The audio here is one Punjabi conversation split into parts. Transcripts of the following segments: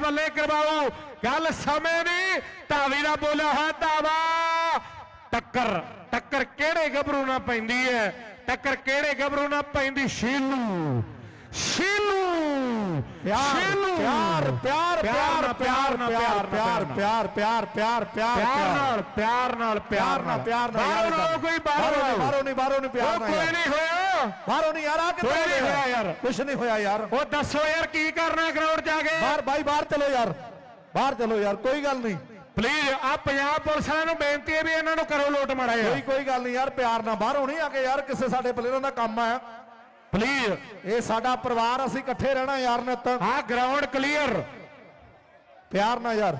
ਬੱਲੇ ਕਰਵਾਓ। ਗੱਲ ਸਮੇਂ ਦੀ ਧਾਵੀ ਦਾ ਬੋਲਿਆ ਹੈ ਧਾਵਾ। ਟੱਕਰ ਟੱਕਰ ਕਿਹੜੇ ਗੱਭਰੂ ਨਾਲ ਪੈਂਦੀ ਹੈ? ਟੱਕਰ ਕਿਹੜੇ ਗੱਭਰੂ ਨਾਲ ਪੈਂਦੀ? ਸ਼ੀਲੂ। ਸ਼ੀਲੂ। ਪਿਆਰ ਸ਼ੀਲੂ। ਪਿਆਰ ਪਿਆਰ ਪਿਆਰ ਪਿਆਰ ਪਿਆਰ ਪਿਆਰ ਪਿਆਰ ਪਿਆਰ ਪਿਆਰ ਪਿਆਰ ਨਾਲ ਪਿਆਰ ਨਾਲ ਪਿਆਰ ਨਾਲ ਪਿਆਰ ਨਾਲ ਕੋਈ ਬਾਹਰੋਂ ਨਹੀਂ ਬਾਹਰੋਂ ਨਹੀਂ ਪਿਆਰ ਨਾਲ ਕੋਈ। ਨਹੀਂ ਹੋਇਆ। ਬਾਹਰੋਂ ਨਹੀਂ ਯਾਰ ਆ ਕਿੱਥੇ ਕੋਈ ਨਹੀਂ ਹੋਇਆ ਯਾਰ। ਕੁਛ ਨਹੀਂ ਹੋਇਆ ਯਾਰ। ਉਹ ਦੱਸੋ ਯਾਰ ਕੀ ਕਰਨਾ ਗਰਾਊਂਡ ਜਾ ਕੇ? ਬਾਹਰ ਬਾਈ ਬਾਹਰ ਚਲੋ ਯਾਰ। ਬਾਹਰ ਚਲੋ ਯਾਰ ਕੋਈ ਗੱਲ ਨਹੀਂ। ਪਲੀਜ਼ ਆ ਪੰਜਾਬ ਪੁਲਿਸ ਵਾਲਿਆਂ ਨੂੰ ਬੇਨਤੀ ਹੈ ਵੀ ਇਹਨਾਂ ਨੂੰ ਕਰੋ ਲੋਟ ਮਾੜਾ ਕੋਈ ਯਾਰ ਕੋਈ ਗੱਲ ਨਹੀਂ ਯਾਰ ਪਿਆਰ ਨਾਲ ਬਾਹਰੋਂ ਨਹੀਂ ਆ ਕੇ ਯਾਰ ਕਿਸੇ ਸਾਡੇ ਪਲੇਅਰਾਂ ਦਾ ਕੰਮ ਆ। ਪਲੀਜ਼ ਇਹ ਸਾਡਾ ਪਰਿਵਾਰ ਅਸੀਂ ਇਕੱਠੇ ਰਹਿਣਾ ਯਾਰ ਨਿੱਤ। ਆ ਗਰਾਊਂਡ ਕਲੀਅਰ ਪਿਆਰ ਨਾਲ ਯਾਰ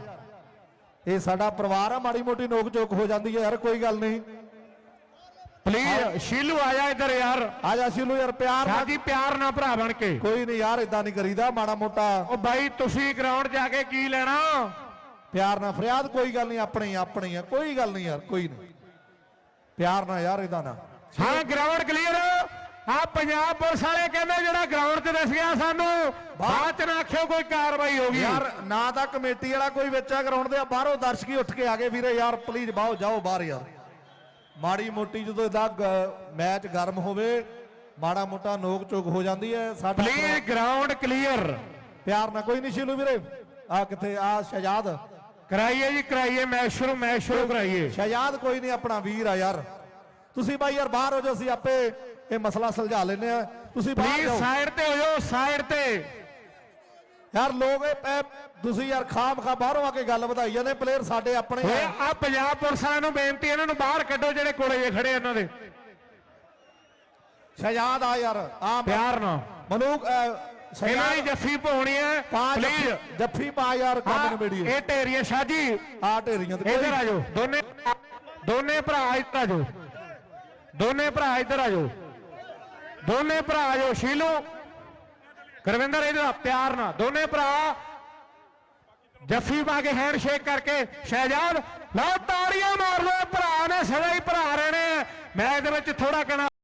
ਇਹ ਸਾਡਾ ਪਰਿਵਾਰ ਆ ਮਾੜੀ ਮੋਟੀ ਨੋਕ ਝੋਕ ਹੋ ਜਾਂਦੀ ਹੈ ਯਾਰ ਕੋਈ ਗੱਲ ਨਹੀਂ। ਪਲੀਜ਼ ਸ਼ੀਲੂ ਆ ਜਾ ਇੱਧਰ ਯਾਰ। ਆ ਜਾ ਸ਼ੀਲੂ ਯਾਰ ਪਿਆਰ ਨਾਲ। ਸਾਡੀ ਪਿਆਰ ਨਾਲ ਭਰਾ ਬਣ ਕੇ। ਕੋਈ ਨਹੀਂ ਯਾਰ ਇਦਾਂ ਨਹੀਂ ਕਰੀਦਾ ਮਾੜਾ ਮੋਟਾ। ਉਹ ਬਾਈ ਤੁਸੀਂ ਗਰਾਊਂਡ ਜਾ ਕੇ ਕੀ ਲੈਣਾ? ਪਿਆਰ ਨਾਲ ਫਰਿਆਦ ਕੋਈ ਗੱਲ ਨਹੀਂ ਆਪਣੀ ਆਪਣੀ ਆ ਕੋਈ ਗੱਲ ਨਹੀਂ ਯਾਰ ਕੋਈ ਨਹੀਂ ਪਿਆਰ ਨਾਲ ਯਾਰ ਇਦਾਂ ਨਾ। ਹਾਂ ਗਰਾਊਂਡ ਕਲੀਅਰ ਆ ਪੰਜਾਬ ਪੁਲਿਸ ਵਾਲੇ ਕਹਿੰਦੇ ਜਿਹੜਾ ਗਰਾਊਂਡ ਤੇ ਦੱਸ ਗਿਆ ਸਾਨੂੰ ਬਾਅਦ ਚ ਨਾ ਆਖਿਓ ਕੋਈ ਕਾਰਵਾਈ ਹੋ ਗਈ। ਯਾਰ ਨਾ ਤਾਂ ਕਮੇਟੀ ਵਾਲਾ ਕੋਈ ਵਿੱਚ ਆ ਗਰਾਊਂਡ ਦੇ ਬਾਹਰੋਂ ਦਰਸ਼ਕੀ ਉੱਠ ਕੇ ਆ ਗਏ ਵੀਰੇ ਯਾਰ ਪਲੀਜ਼ ਬਾਹੋ ਜਾਓ ਬਾਹਰ ਯਾਰ। ਮਾੜੀ ਮੋਟੀ ਜਦੋਂ ਇਹਦਾ ਮੈਚ ਗਰਮ ਹੋਵੇ ਮਾੜਾ ਮੋਟਾ ਨੋਕ ਚੋਕ ਹੋ ਜਾਂਦੀ ਹੈ ਸਾਡਾ ਪਲੀਜ਼ ਗਰਾਊਂਡ ਕਲੀਅਰ ਪਿਆਰ ਨਾਲ ਕੋਈ ਨਹੀਂ ਸ਼ੀਲੂ ਵੀਰੇ। ਆ ਕਿੱਥੇ ਆ ਸ਼ਹਜਾਦ। ਕਰਾਈਏ ਜੀ ਕਰਾਈਏ ਮੈਚ ਸ਼ੁਰੂ ਮੈਚ ਸ਼ੁਰੂ ਕਰਾਈਏ। ਸ਼ਹਜਾਦ ਕੋਈ ਨਹੀਂ ਆਪਣਾ ਵੀਰ ਆ ਯਾਰ। ਤੁਸੀਂ ਬਾਈ ਯਾਰ ਬਾਹਰ ਹੋ ਜਾਓ ਅਸੀਂ ਆਪੇ ਇਹ ਮਸਲਾ ਸੁਲਝਾ ਲੈਨੇ ਆ ਤੁਸੀਂ ਬਾਹਰ ਜਾਓ। ਸਾਈਡ ਤੇ ਹੋ ਜਾਓ ਸਾਈਡ ਤੇ। ਯਾਰ ਲੋਕ ਇਹ- ਤੁਸੀਂ ਯਾਰ ਖਾਮ ਖਾ ਬਾਹਰੋਂ ਆ ਕੇ ਗੱਲ ਵਧਾਈ ਜਾਂਦੇ ਪਲੇਅਰ ਸਾਡੇ ਆਪਣੇ ਓਏ ਆ ਪੰਜਾਬ ਪੁਲਿਸ ਵਾਲਿਆਂ ਨੂੰ ਬੇਨਤੀ ਇਹਨਾਂ ਨੂੰ ਬਾਹਰ ਕੱਢੋ ਜਿਹੜੇ ਕੋਲੇ ਜੇ ਖੜੇ ਇਹਨਾਂ ਦੇ। ਸ਼ਹਜਾਦ ਆ ਯਾਰ ਆ ਪਿਆਰ ਨਾਲ। ਮਨੂਕ ਇਹਨਾਂ ਦੀ ਜੱਫੀ ਪਾਉਣੀ ਹੈ ਪਲੀਜ਼ ਜੱਫੀ- ਪਾ ਯਾਰ ਕੰਮ ਨਿਬੇੜੀਏ ਇਹ ਢੇਰੀਏ ਸ਼ਾਜੀ ਆ ਢੇਰੀਆਂ ਤੇ ਇੱਧਰ ਆ ਜਾਓ। ਦੋਨੇ ਦੋਨੇ ਭਰਾ ਇੱਧਰ ਆ ਜਾਓ। ਦੋਨੇ ਭਰਾ ਇੱਧਰ ਆ ਜਾਓ। ਦੋਨੇ ਭਰਾ ਆ ਜਾਓ। ਸ਼ੀਲੂ ਗੁਰਵਿੰਦਰ ਇੱਧਰ ਆ, ਪਿਆਰ ਨਾਲ ਦੋਨੇ ਭਰਾ ਜੱਫੀ ਪਾ ਕੇ ਹੈਂਡ ਸ਼ੇਕ ਕਰਕੇ ਸ਼ਹਿਜਾਦ ਲਓ ਤਾੜੀਆਂ ਮਾਰ ਲਓ ਭਰਾ ਨੇ ਸਦਾ ਹੀ ਭਰਾ ਰਹਿਣੇ ਆ। ਮੈਂ ਇਹਦੇ ਵਿੱਚ ਥੋੜਾ ਕਹਿਣਾ